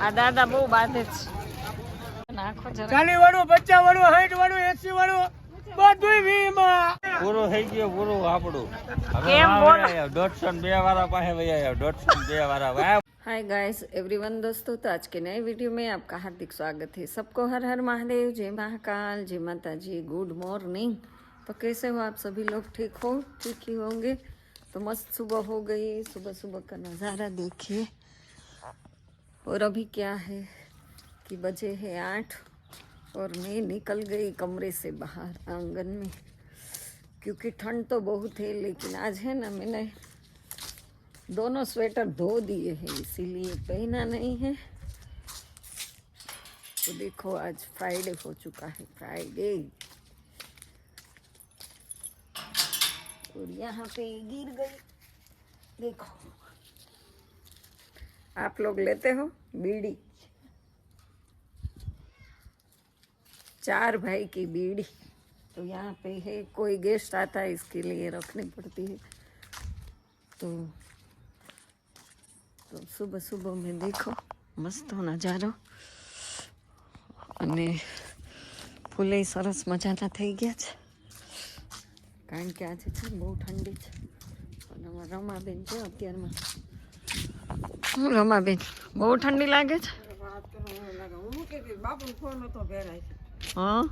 આ દાદા બહુ બાંધે છે નાખો જરા ચાલી વાળું પચાસ વાળું સાઠ વાળું એસી વાળું બધું વીમાં પૂરું થઈ ગયું પૂરું આપણું હવે કેમ વાહ બોલો? વહી આવ્યો. દોઢસો ને બે વાળા પાસે વહી આવ્યો દોઢસો ને બે વાળા વાહ हाय गाइस एवरीवन दोस्तों तो आज के नए वीडियो में आपका हार्दिक स्वागत है सबको हर हर महादेव जय महाकाल जय माता जी गुड मॉर्निंग तो कैसे हो आप सभी लोग ठीक हो ठीक ही होंगे तो मस्त सुबह हो गई सुबह सुबह का नज़ारा देखिए और अभी क्या है कि बजे है आठ और मैं निकल गई कमरे से बाहर आँगन में, क्योंकि ठंड तो बहुत है, लेकिन आज है ना मैंने दोनों स्वेटर धो दिए हैं, इसीलिए पहना नहीं है। तो देखो, आज फ्राइडे हो चुका है फ्राइडे और यहाँ पे गिर गई, देखो। आप लोग लेते हो बीड़ी चार भाई की बीड़ी तो यहाँ पे है कोई गेस्ट आता है इसके लिए रखनी पड़ती है तो તો સુબહ સુબહ મેં દેખો મસ્ત નજારો અને ફૂલે સરસ મજાના થઈ ગયા છે કારણ કે આજે છે ને બહુ ઠંડી છે અને અમારા રમાબેન છે અત્યારમાં હું રમાબેન બહુ ઠંડી લાગે છે? બાપુ ફોન હતો ભેરાય હા?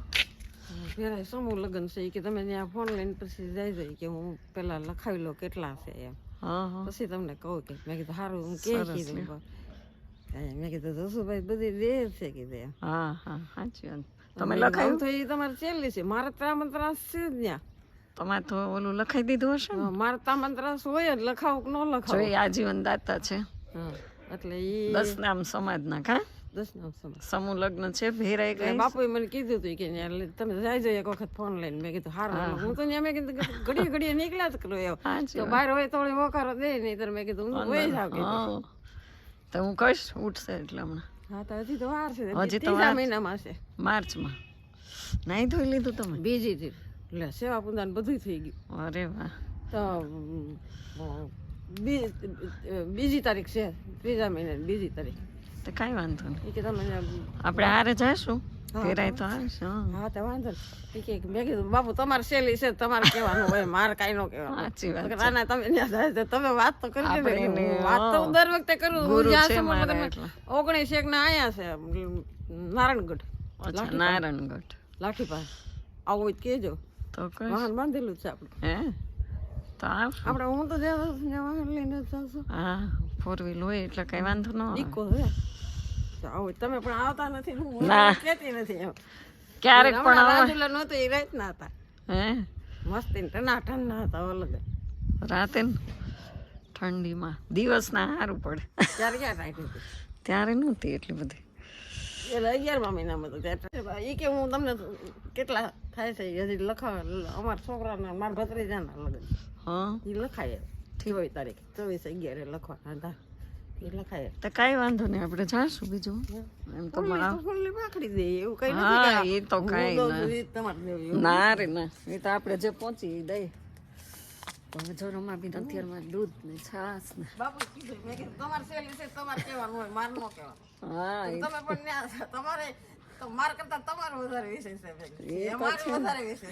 ભેરાય સમૂહ લગ્ન છે કે તમે ત્યાં ફોન લઈને પછી જઈ જઈ કે હું પેલા લખાવી લો કેટલા છે એમ હા. હા પછી તમને કહું કે મેં કીધું સારું હું કે કીધું લ્યો. પણ. કાંઈ મેં કીધું જસુભાઈ બધી દે છે. કીધું એમ હા હા સાચી વાત. તમે લખાયું? તો એ તમારે ચેલી છે. મારે તામંત્રાસ છે જ ત્યાં. તમારે તો ઓલું લખાઈ દીધું હશે ને? મારે તામંત્રાસ હોય જ લખાવું કે ન લખાવું આજીવન દાતા છે. એટલે એ દસ નામ સમાજના કા? દસ નામ સમાજ. સમૂહ લગ્ન છે ભેરાઈ ગઈ? બાપુએ મને કીધું હતું કે તમે જાય જાય એક વખત ફોન લઈને. મેં કીધું હારું હું તો મેં કીધું ઘડીએ ઘડીએ નીકળ્યા જ કરું એમ. તો બહાર હોય થોડી વકારો દે નહીં તો મેં કીધું હું વહી જાવ કે તો હું કહીશ ઉઠશે એટલે હમણાં. હા તો હજી તો વાર છે. હજી તો મહિનામાં છે. માર્ચમાં. નહીં ધોઈ લીધું તમે? બીજી થી એટલે સેવા પૂંદાન બધું થઈ ગયું. અરે વાહ. તો બીજી તારીખ છે. ત્રીજા મહિનાની બીજી તારીખ. તો કાંઈ વાંધો નહીં. કે તમે આપણે હારે જઈશું. ફેરાય તો આવીશ હા. તો વાંધો નહીં. કે મેં કીધું બાપુ તમારે શેલી છે તમારે કહેવાનું હોય મારે કાંઈ ન કહેવાનું સાચી વાત ના તમે ત્યાં જાય તો તમે વાત તો કરી હું વાત તો હું. દર વખતે કરું હું જ્યાં. ઓગણીસ એક ના આયા છે નારણગઢ. નારાયણગઢ લાઠી પાસે આવું કેજો તો વાહન બાંધેલું છે આપણે. હે? તો આપણે હું તો જવાનું લઈને જ હા ફોર વ્હીલ હોય એટલે કઈ વાંધો ન ઈકો છે. આવો. તમે પણ આવતા નથી ને હું ના. નથી ક્યારેક પણ આવો રાજુલા નહોતું એ રાતના હતા. હે? મસ્તી ને ટનાટન ના હતા અલગ. રાતે ને? ઠંડીમાં. દિવસના સારું પડે. ત્યારે ક્યાં રાખ્યું ત્યારે નહોતી એટલી બધી. એટલે અગિયારમા મહિનામાં તો ત્યારે એ કે હું તમને કેટલા થાય છે હજી લખાવે અમારા છોકરાના મારા ભત્રીજાના લગ્ન. હા. એ લખાય. ચોવીસ તારીખ. ચોવીસ અગિયારે લખવાના હતા એ લખાય. તો કાંઈ વાંધો નહીં આપણે જાશું બીજું. એમ તો ફૂલની મારા પાખડી દે એવું કઈ હા, એ તો કાંઈ ના. તમારે ના રે ના. એ તો આપણે જે પહોંચી દઈ. હવે જો રમા બી અત્યારમાં દૂધ ને છાશ ને. બાપુ કીધું મેં કીધું તમારે છે તમારે કહેવાનું હોય મારે ન કહેવાનું. હા તમે પણ તમારે તો માર કરતા તમારો વધારે છે એ તો વધારે છે.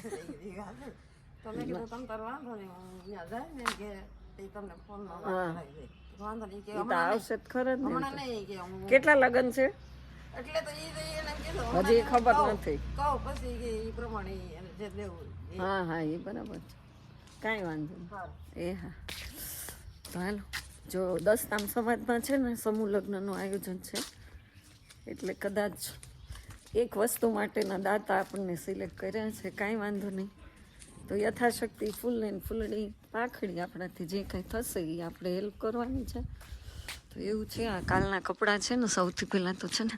તો મેં કીધું તમ તાર વાંધો નહીં હું ત્યાં જાય ને કે એ તમને ફોનમાં વાત કરાવી વાંધો નહીં કે આવશે ખર હમણાં નહીં કે હું કેટલા લગ્ન છે એટલે તો ઈ એને કીધું હજી ખબર નથી. કહું પછી કે ઈ પ્રમાણે જે હા હા એ બરાબર છે કાંઈ વાંધો નહીં એ હા તો હાલો જો દસતામ સમાજમાં છે ને સમૂહ લગ્નનું આયોજન છે એટલે કદાચ એક વસ્તુ માટેના દાતા આપણને સિલેક્ટ કર્યા છે કાંઈ વાંધો નહીં તો યથાશક્તિ ફૂલ ને ફૂલડી પાખડી આપણાથી જે કાંઈ થશે એ આપણે હેલ્પ કરવાની છે. તો એવું છે, આ કાલના કપડાં છે ને, સૌથી પહેલાં તો છે ને,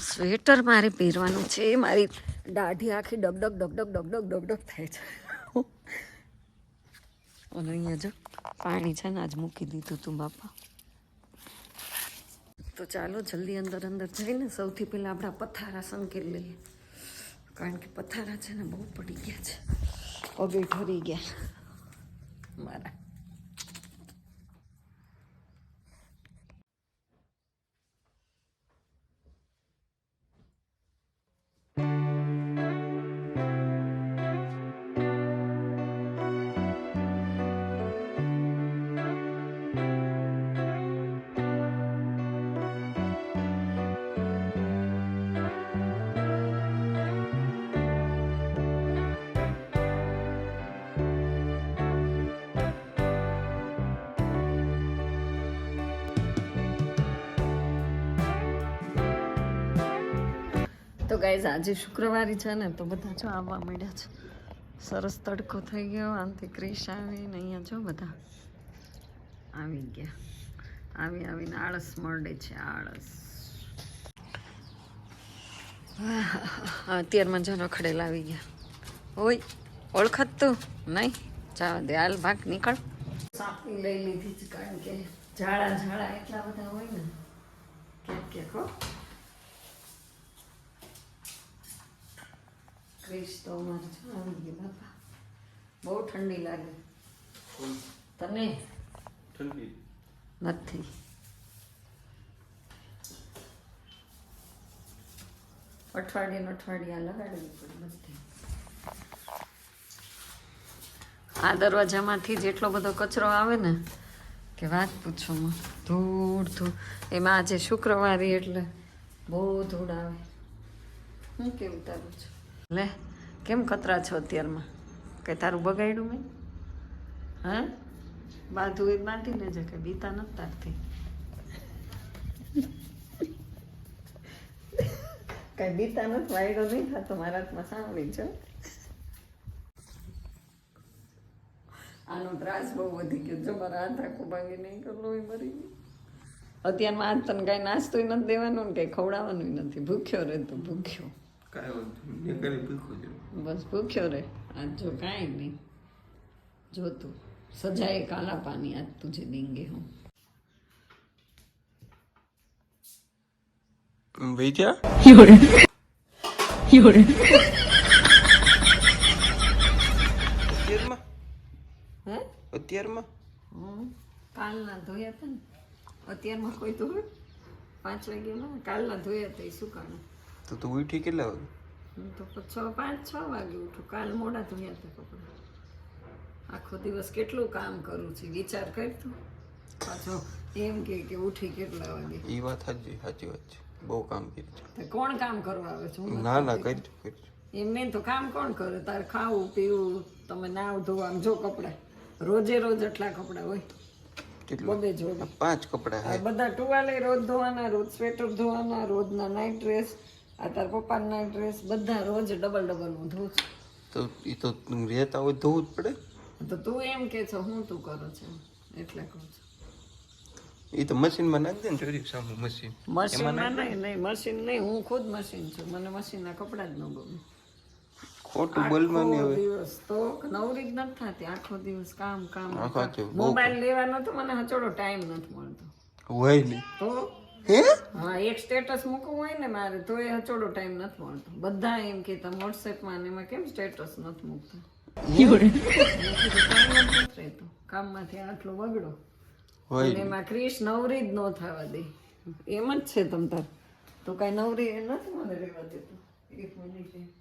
સ્વેટર મારે પહેરવાનું છે. એ મારી દાઢી આખી ડગડગ ડગડગ ડગડગ ડગડગ થાય છે. અને અહીંયા જો પાણી છે ને, આજ મૂકી દીધું તું બાપા. તો ચાલો જલ્દી અંદર અંદર જઈને સૌથી પહેલાં આપણા પથારા સંકેલ લઈએ. કારણ કે પથારા છે ને બહુ પડી ગયા છે. પગે ઠરી ગયા મારા તો ગાઈઝ આજે શુક્રવારી છે ને, તો બધા જો આવવા માંડ્યા છે. સરસ તડકો થઈ ગયો આમથી ક્રિશ આવીને અહીંયા જો બધા આવી ગયા. આવી આવીને આળસ મળે છે, આળસ. અત્યારમાં જો રખડેલા આવી ગયા. ઓય, ઓળખત તું? નહીં? જાવ દે, હાલ ભાગ નીકળ. સાપી લઈ લીધી કારણ કે ઝાડા ઝાડા એટલા બધા હોય ને. ક્યાંક ક્યાંક હો ક્રિશ તો આવી બાપા બહુ ઠંડી લાગે તને ઠંડી નથી અઠવાડિયે અઠવાડિયે લગાડવી પડે બધી આ દરવાજામાંથી જેટલો બધો કચરો આવે ને, કે વાત પૂછો ધૂળ ધૂળ. એમાં આજે શુક્રવારી એટલે બહુ ધૂળ આવે. હું કેવું તારું છું? લે, કેમ કતરા છો અત્યારમાં? કઈ તારું બગાડ્યું મેં? હા? બાંધું એ બાંધી લેજે કે બીતા નથી તારથી. કઈ બીતા નથી, વાયડો નહીં થતો, મારા હાથમાં સાંભળી છો આનો ત્રાસ બહુ વધી ગયો, જો મારા હાથ આખું ભાંગી નહીં કરલો એ મરી ગયું. અત્યારમાં આજ તને કાંઈ નાસ્તોય નથી દેવાનું ને કંઈ ખવડાવવાનું નથી. ભૂખ્યો રહે તો ભૂખ્યો. ભૂખ્યો બસ ભૂખ્યો રે આજ જો કાંઈ નહીં. જોતું સજાએ કાલા પાની આજ તુજે દેંગે હું. વેજ્યા યોરે અત્યારમાં? હે? અત્યારમાં? હમ. કાલના ધોયા હતા ને. અત્યારમાં કોઈ ધોયું પાંચ વાગ્યાના કાલના ધોયા હતા એ સુકાણું તો તું ઉઠી કેટલા વાગે? હું તો છ પાંચ છ વાગે ઉઠું. કાલ મોડા ધોયા હતા કપડાં. આખો દિવસ કેટલું કામ કરું છું વિચાર કરતો પાછો એમ કે કે ઉઠી કેટલા વાગે? એ વાત સાચી સાચી વાત છે. બહુ કામ કર્યું છે. કોણ કામ કરવા આવે છે? ના ના કરી કરી એમને તો કામ કોણ કરે? તારે ખાવું પીવું તમે નાવ ધોવા જો કપડાં. રોજે રોજ એટલા કપડાં હોય. કેટલું? બબે જોડે. પાંચ કપડા બધા ટુવાલે રોજ ધોવાના રોજ સ્વેટર ધોવાના રોજના નાઇટ ડ્રેસ આ તાર પપ્પાના ડ્રેસ બધા રોજ ડબલ ડબલ હું ધોઉં તો એ તો રહેતા હોય ધોવું જ પડે. તો તું એમ કે છો હું તું કરું છું. એટલે કહું છું. એ તો મશીનમાં નાખી દે ને સામું મશીન. મશીનમાં નહીં નહીં મશીન નહીં હું ખુદ મશીન છું. મને મશીનના કપડાં જ ન ગમે. ખોટું બોલમાં ને હવે. દિવસ તો નવરી જ નથી થતી. આખો દિવસ કામ કામ મોબાઈલ લેવાનો તો મને હચોડો ટાઈમ નથી મળતો. હોય નહીં. તો? હે? હા એક સ્ટેટસ મૂકવું હોય ને મારે તો એ હચોડો ટાઈમ નથી મળતો. બધા એમ કે તમે વોટ્સએપમાં ને એમાં કેમ સ્ટેટસ નથી મૂકતા? કામમાંથી આટલો બગડો. હોય. એમાં ક્રિશ નવરી જ ન થવા દે. એમ જ છે તમ તાર. તો કાંઈ નવરી એ નથી મને રહેવા દેતો. એક મિનિટ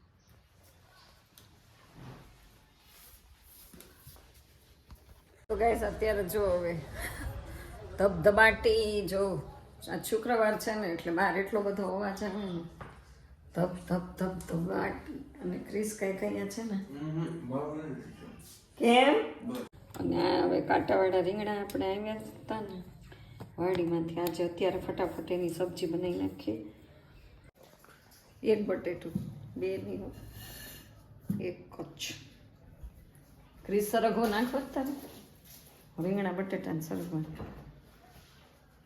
તો ગાઈસ અત્યારે જો હવે ધબધબાટી જો આ શુક્રવાર છે ને એટલે બહાર એટલો બધો અવાજ આવે ને. ધબ ધબ ધબ ધબાટી અને ક્રિસ કઈ કઈ છે ને. કેમ? અને હવે કાંટાવાળા રીંગણા આપણે આવ્યા હતા ને. વાડીમાંથી આજે અત્યારે ફટાફટ એની સબ્જી બનાવી નાખીએ. એક બટેટું બે નહીં એક કચ્છ. ક્રિસ સરગો નાખો તારે રીંગણા બટેટા ને સરગવો.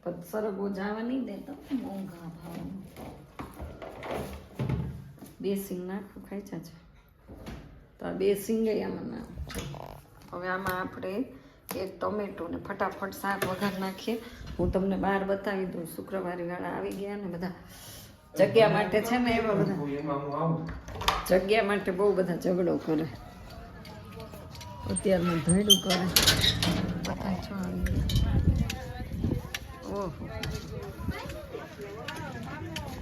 પણ સરગવો જવા નહીં દેતો મોંઘા ભાવ બે સિંગ નાખું, ખાઈ છે તો આ બે સિંગે આમાં હવે આમાં આપણે એક ટમેટો ને ફટાફટ શાક વઘાર નાખીએ. હું તમને બહાર બતાવી દઉં શુક્રવારી વાળા આવી ગયા ને બધા. જગ્યા માટે છે ને એવા બધા. જગ્યા માટે બહુ બધા ઝઘડો કરે. અત્યારનું ધૈડું કરે. બતાવી છો આવી ઓહો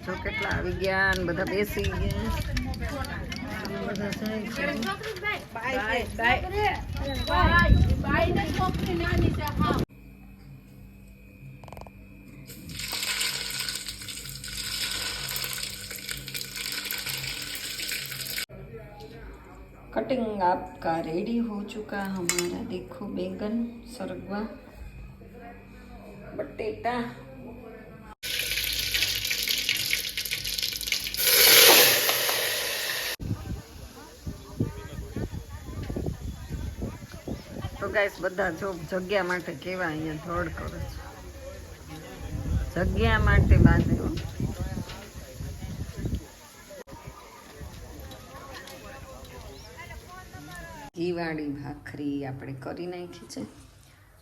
જો કેટલા આવી ગયા ને બધા બેસી ગયા બધા જાય છે कटिंग आपका रेडी हो चुका हमारा देखो बैंगन सरगवा બટેટા. તો બધા જો જગ્યા માટે કેવા અહીંયા ધોડ કરે જગ્યા માટે બાંધે ઘીવાળી ભાખરી આપણે કરી નાખી છે.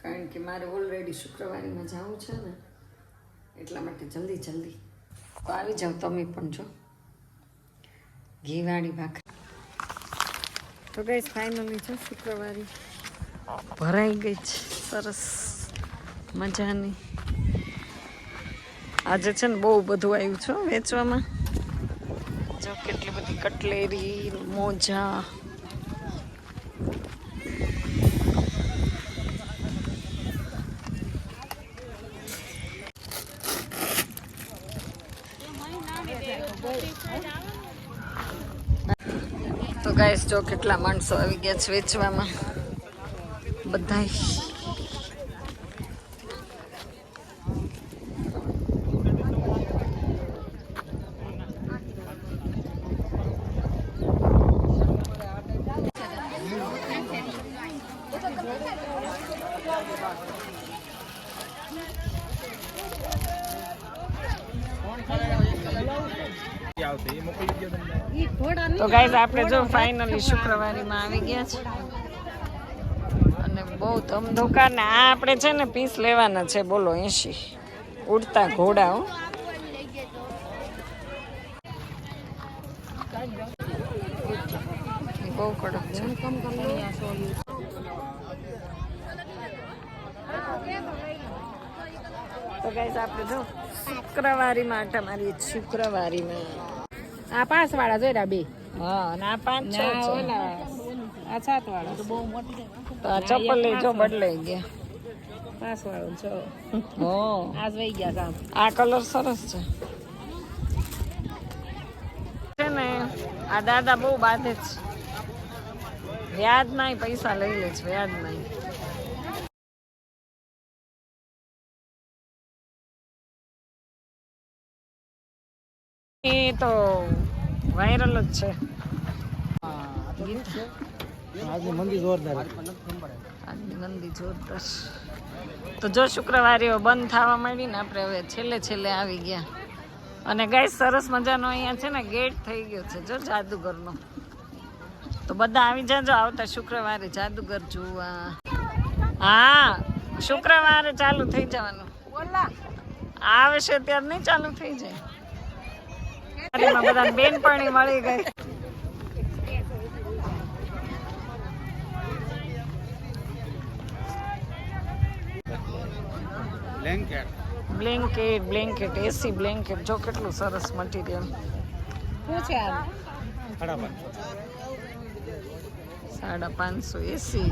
કારણ કે મારે ઓલરેડી શુક્રવારીમાં જવું છે ને, એટલા માટે જલ્દી જલ્દી. તો આવી જાઓ તમે પણ જો. ઘીવાળી ભાખરી. તો ગઈ ફાઇનલી છે શુક્રવારી ભરાઈ ગઈ છે. સરસ મજાની. આજે છે ને બહુ બધું આવ્યું છે વેચવામાં. જો કેટલી બધી કટલેરી, મોજા તો ગાઈસ જો કેટલા માણસો આવી ગયા છે વેચવામાં. બધાય. ગાઈઝ આપણે જો ફાઇનલી શુક્રવારીમાં આવી ગયા છે. અને બહુ ધમધોકા ને આ આપણે છે ને પીસ લેવાના છે, બોલો એસી ઉડતા ઘોડા હો. બહુ કડક છે. તો આપણે જો શુક્રવારી માટે શુક્રવારીમાં. આ પાંચ વાળા જોઈ બે. હા પાંચ છ છે. આ સાત વાળા તો બહુ મોટી તો આ ચપ્પલ જો બદલાઈ ગયા. પાંચ વાળો છો હો. આજ વહી ગયા કામ. આ કલર સરસ છે. છે ને આ દાદા બહુ બાંધે છે. વ્યાજ નાય પૈસા લઈ લે છે વ્યાજ નાય એ તો વાયરલ જ છે. આજની મંદી જોરદાર આજની મંદી જોરદાર તો જો શુક્રવારીઓ બંધ થવા માંડી ને આપણે હવે છેલ્લે છેલ્લે આવી ગયા. અને ગાય સરસ મજાનો અહીંયા છે ને ગેટ થઈ ગયો છે જો જાદુગરનો. તો બધા આવી જાજો આવતા શુક્રવારે જાદુગર જોવા. હા શુક્રવારે ચાલુ થઈ જવાનું. આવે છે ત્યારે નહીં ચાલુ થઈ જાય. બધા બેનપણી મળી ગઈ. Blanket blanket blanket AC blanket જો કેટલું સરસ મટીરિયલ શું છે આ? સાડા પાંચસો. એસી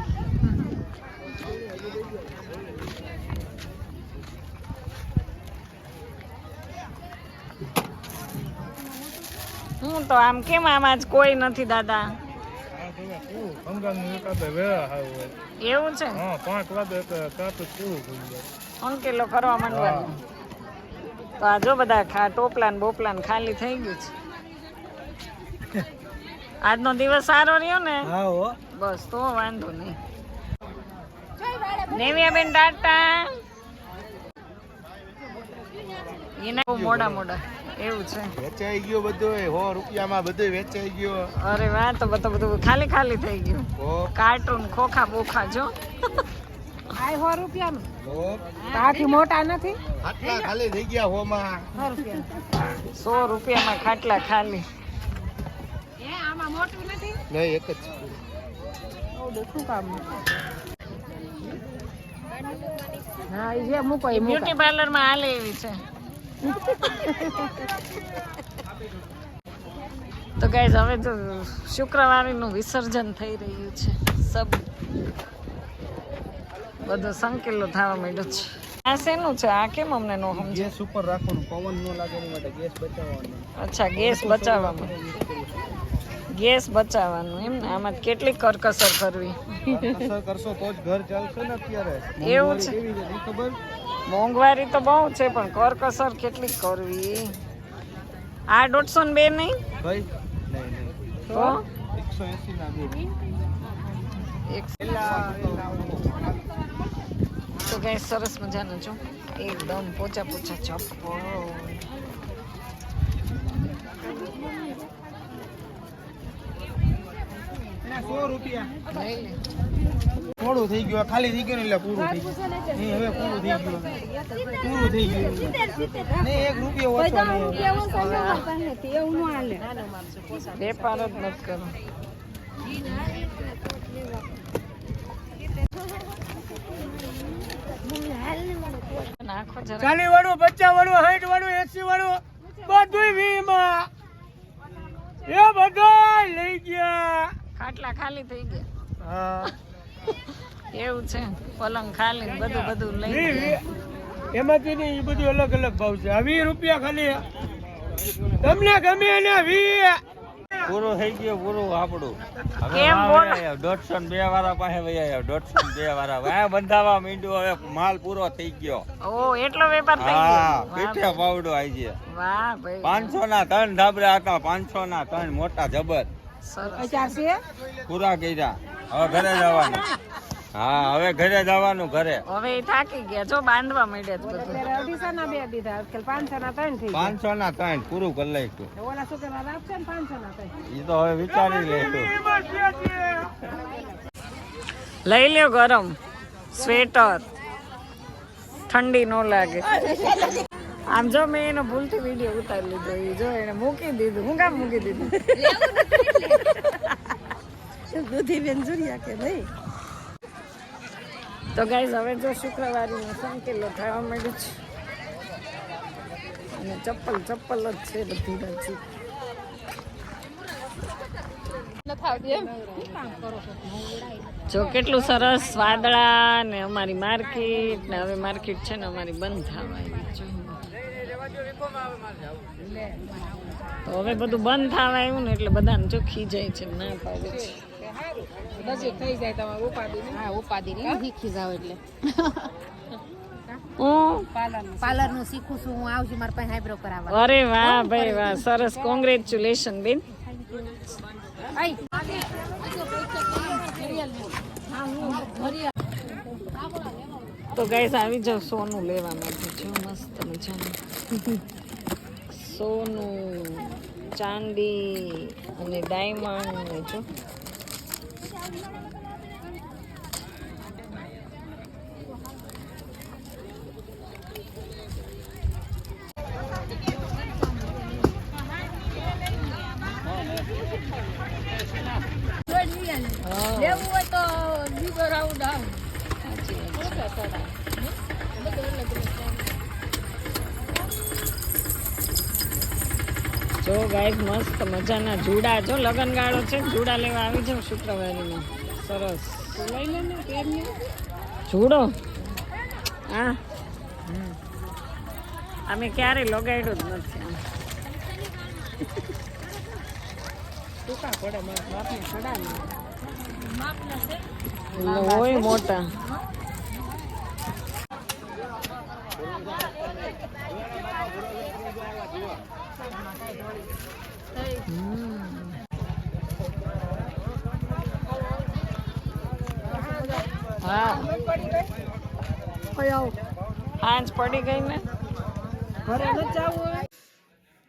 હું તો આમ કેમ આમ આજ કોઈ નથી, દાદા? એવું છે? હા પાંચ કરવા માંડવાનું. તો આ જો બધા ખા ટોપલા ને ખાલી થઈ ગયું છે. આજનો દિવસ સારો રહ્યો ને? બસ, તો વાંધો નહીં. નેવિયાબેન ટાટા. એના મોડા મોડા. એવું છે. વેચાઈ ગયો બધું સો રૂપિયામાં બધું વેચાઈ ગયો. અરે વાહ તો બધું બધું ખાલી ખાલી થઈ ગયું. કાર્ટૂન ખોખા બોખા જો. આ સો રૂપિયાનું. આથી મોટા નથી. આટલા ખાલી થઈ ગયા હોમાં. સો રૂપિયા સો રૂપિયામાં ખાટલા ખાલી. એ આમાં મોટું નથી? નહીં એક જ છે. શું કામ હા એ મૂકો. બ્યુટી પાર્લરમાં હાલે એવી છે. તો ગાઈઝ હવે તો શુક્રવારીનું વિસર્જન થઈ રહ્યું છે. સબ બધો સંકેલો થવા માંડ્યો છે. આ શેનું છે? આ કેમ અમને નો સમજે ગેસ ઉપર રાખવાનું પવન ન લાગે એની માટે ગેસ બચાવવાનો. અચ્છા ગેસ બચાવવામાં ગેસ બચાવવાનું એમ ને? આમાં કેટલી કરકસર કરવી? કરકસર કરશો તો જ ઘર ચાલશે ને અત્યારે. એવું છે. ખબર? મોંઘવારી તો બહુ છે પણ કરકસર કેટલી કરવી? આ દોઢસો ને બે નહીં? તો? તો કઈ સરસ મજાનો છો? એકદમ પોચા પોચા ચપ્પો સો રૂપિયા. થોડું થઈ ગયું ખાલી થઈ ગયું ને એટલે પૂરું થઈ ગયું. નહીં હવે પૂરું થઈ ગયું. પૂરું થઈ ગયું. નહીં એક રૂપિયો ઓછો નહીં. વેપાર જ નથી કરો ચાલી વાળું પચાસ વાળું સાઠ વાળું એસી વાળું બધું વીમાં. એ બધા લઈ ગયા. ખાટલા ખાલી થઈ ગયા. હા. એવું છે. પલંગ ખાલી બધું બધું લઈ એમાંથી ને એ બધું અલગ અલગ ભાવ છે. આ વીસ રૂપિયા ખાલી. તમને ગમે ને વી. પૂરો થઈ ગયો પૂરો આપણું. હવે. દોઢસો ને બે વાળા પાસે આવ્યો. દોઢસો ને બે વાળા આ બંધાવા મીંડું હવે માલ પૂરો થઈ ગયો. ઓ એટલો વેપાર થઈ હા ગયો પીઠે પાવડો આવી ગયો. વાહ ભાઈ. પાંચસો ના ત્રણ ધાબરા હતા. પાંચસો ના ત્રણ મોટા જબર. પૂરા કર્યા. હવે ઘરે જવાનું. હા હવે ઘરે જવાનું ઘરે. હવે થાકી ગયા. જો બાંધવા માંડ્યા છે અઢીસો ના બે દીધા. પાંચસો ના ત્રણ થઈ પાંચસો ના ત્રણ પૂરું કરી લઈશું ઓલા છોકરા આપશે ને પાંચસો ના ત્રણ. એ તો હવે વિચારી લઈશું લઈ લ્યો ગરમ. સ્વેટર. ઠંડી ન લાગે. આમ જો મેં એનો ભૂલથી વીડિયો ઉતારી લીધો એ જો એને મૂકી દીધું. હું કામ મૂકી દીધું? દૂધીબેન બેન જોડિયા કે નહીં? તો ગાઈઝ હવે જો શુક્રવારીનો સંકેલો થવા માંડ્યું છે? અને ચપ્પલ ચપ્પલ જ છે બધી બાજુ. જો કેટલું સરસ વાદળા ને અમારી માર્કેટ ને હવે માર્કેટ છે ને અમારી બંધ થવા આવી છે. તો હવે બધું બંધ થવા આવ્યું ને એટલે બધાને ચોખ્ખી જાય છે ના પાડે છે. નજીક થઈ જાય તમારે ઉપાડી હા ઉપાડી શીખી જાવ એટલે. હું? પાર્લરનું શીખું. છું હું આવશું મારા પાસે આઈબ્રો કરાવવા. અરે વાહ ભાઈ વાહ સરસ. કોંગ્રેચ્યુલેશન બેન. તો ગાઈસ આવી જાવ સોનું લેવા માટે. જો મસ્ત મજાનું. સોનું ચાંદી અને ડાયમંડ જો લેવું હોય તો બીજો રાઉન્ડ આવ જો ગાય મસ્ત મજાના જુડા. જો લગન ગાળો છે જુડા લેવા આવી જાવ શુક્રવારીમાં સરસ. લઈ લે ને પેરની જુડો? હા. અમે ક્યારે લગાડ્યો જ નથી. ટૂંકા પડે મારા બાપને ખડા હોય મોટા. હા આંચ પડી ગઈ ને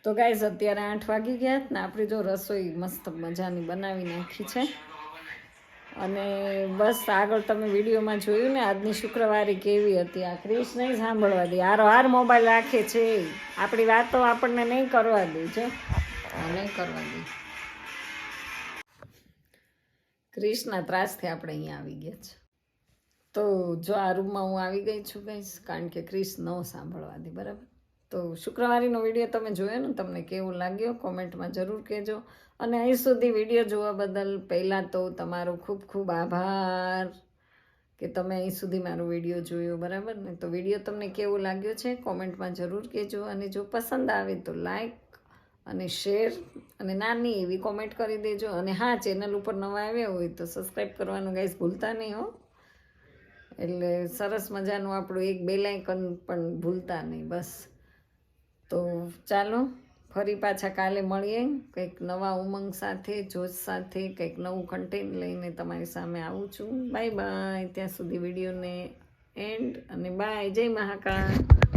તો ગાઈઝ અત્યારે આઠ વાગી ગયા ને આપણે જો રસોઈ મસ્ત મજાની બનાવી નાખી છે. અને બસ આગળ તમે વિડીયોમાં જોયું ને, આજની શુક્રવારે કેવી હતી આ ક્રિશ, નહીં સાંભળવા દે. હારો હાર મોબાઈલ રાખે છે. આપણી વાતો આપણને નહીં કરવા દે છે નહીં કરવા દે. ક્રિશના ત્રાસથી આપણે અહીંયા આવી ગયા છે. તો જો આ રૂમમાં હું આવી ગઈ છું ગઈશ કારણ કે ક્રિશ ન સાંભળવા દે, બરાબર? તો શુક્રવારીનો વીડિયો તમે જોયો ને, તમને કેવો લાગ્યો? કોમેન્ટમાં જરૂર કહેજો. અને અહીં સુધી વીડિયો જોવા બદલ પહેલાં તો તમારો ખૂબ ખૂબ આભાર કે તમે અહીં સુધી મારો વીડિયો જોયો, બરાબર? ને તો વીડિયો તમને કેવો લાગ્યો છે, કોમેન્ટમાં જરૂર કહેજો. અને જો પસંદ આવે તો લાઈક અને શેર અને નાની એવી કોમેન્ટ કરી દેજો. અને હા ચેનલ ઉપર નવા આવ્યા હોય તો સબસ્ક્રાઈબ કરવાનું ગાઈઝ ભૂલતા નહીં હો. એટલે સરસ મજાનું આપણું એક બે લાઇકન પણ ભૂલતા નહીં, બસ. તો ચાલો, ફરી પાછા કાલે મળીએ. કંઈક નવા ઉમંગ સાથે, જોશ સાથે, કંઈક નવું કન્ટેન્ટ લઈને તમારી સામે આવું છું. બાય બાય ત્યાં સુધી વિડીયોને એન્ડ અને બાય જય મહાકાળ